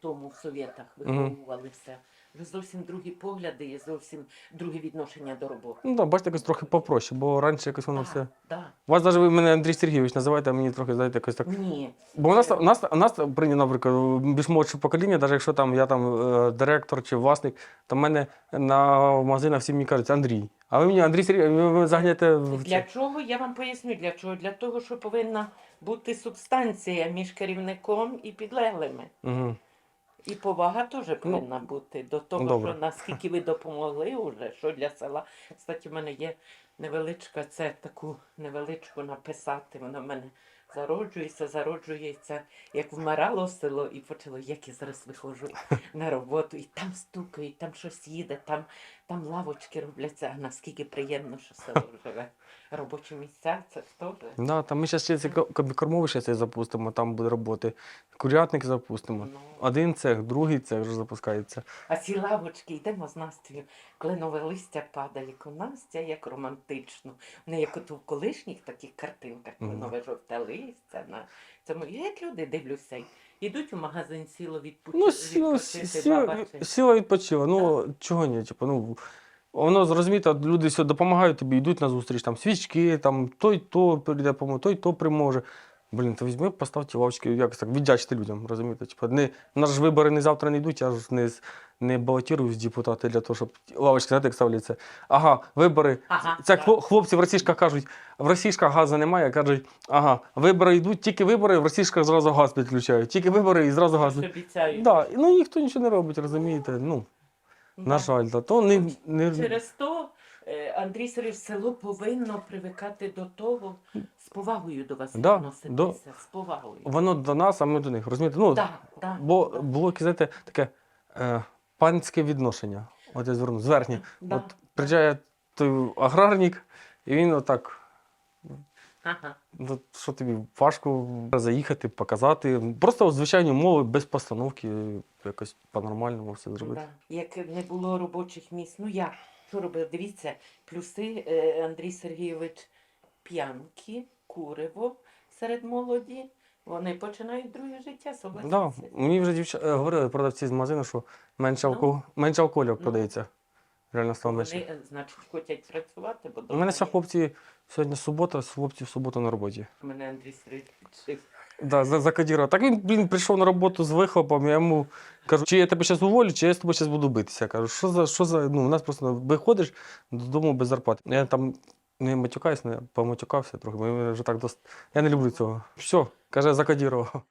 тому в совєтах Мгм. виховувалися. Вже зовсім другі погляди і зовсім друге відношення до роботи. Ну так, бачите, якось трохи попроще, бо раніше якось воно все. Да. У вас навіть ви мене Андрій Сергійович називаєте, а мені трохи, знаєте, якось так. Ні. Бо у нас, у нас, у нас прийнято, наприклад, більш молодше покоління, навіть якщо там я там е, директор чи власник, то в мене на магазинах всі мені кажуть Андрій. А ви мені Андрій Сергійович, ви, ви загнете в Для це. чого я вам поясню? Для чого? Для того, що повинна бути субстанція між керівником і підлеглими. Угу. І повага теж повинна бути до того, Ну, добре. що наскільки ви допомогли вже, що для села. Кстати, в мене є невеличка, це таку невеличку написати. Вона в мене зароджується, зароджується, як вмирало село, і почало, як я зараз виходжу на роботу, і там стукають, там щось їде, там, там лавочки робляться. А наскільки приємно, що село живе. Робочі місця, це теж. Да, там ми зараз ще це кормовище це запустимо, там буде роботи. Курятник запустимо. Ну. Один цех, другий цех вже запускається. А ці лавочки йдемо з Настею, кленове листя падає, як у Настя, як романтично. Вони як от у колишніх таких картинках, кленове жовте листя. На цьому. Як люди дивлюся, йдуть у магазин сіло відпочити. Ну, сіла, сіла, сіло відпочила. Ну, чого ні, типу, ну. Воно зрозумієте, люди все допомагають тобі, йдуть на зустріч, там свічки, там той то прийде той то приможе. Блін, то візьми, поставте лавочки, якось так віддячити людям, розумієте? Типу, не, у нас ж вибори не завтра не йдуть, я ж не, з- не балотіруюсь в депутати для того, щоб лавочки, знаєте, як ставляться. Ага, вибори. Ага, Це так. хло- хлопці в російськах кажуть, в російськах газу немає, кажуть, ага, вибори йдуть, тільки вибори, в російськах зразу газ підключають. Тільки вибори і зразу газ. Да, ну ніхто нічого не робить, розумієте? Ну, на жаль, да. то не, не... Через то Андрій Сергійович, село повинно привикати до того, з повагою до вас Да, відноситися. до- З повагою. воно до нас, а ми до них. Розумієте? Ну, Да, да. Бо було яке, знаєте, таке е, панське відношення. От я зверну, зверхні. Да. От приїжджає той аграрник, і він отак. Ага. Ну, що тобі важко заїхати, показати. Просто звичайні умови без постановки, якось по-нормальному все зробити. Да. Як не було робочих місць, ну як? Що робив? Дивіться, плюси е, Андрій Сергійович п'янки, куриво серед молоді. Вони починають друге життя, Да, мені вже дівча... е, говорили продавці з магазину, що менше, Ну. алко... менше алкоголю Ну. продається. Реально стало Вони, менше. е, значить, хочуть працювати, бо У мене ще хлопці сьогодні субота, хлопці в суботу на роботі. Мене Андрій Сергійович. Да, за- закодірував. Так він, блін, прийшов на роботу з вихлопом, я йому кажу, чи я тебе зараз уволю, чи я з тобою зараз буду битися. Я Кажу, що за, що за, ну, у нас просто виходиш додому без зарплати. Я там не матюкаюсь, не поматюкався трохи, бо я вже так дост... Я не люблю цього. Все, каже, закодірував.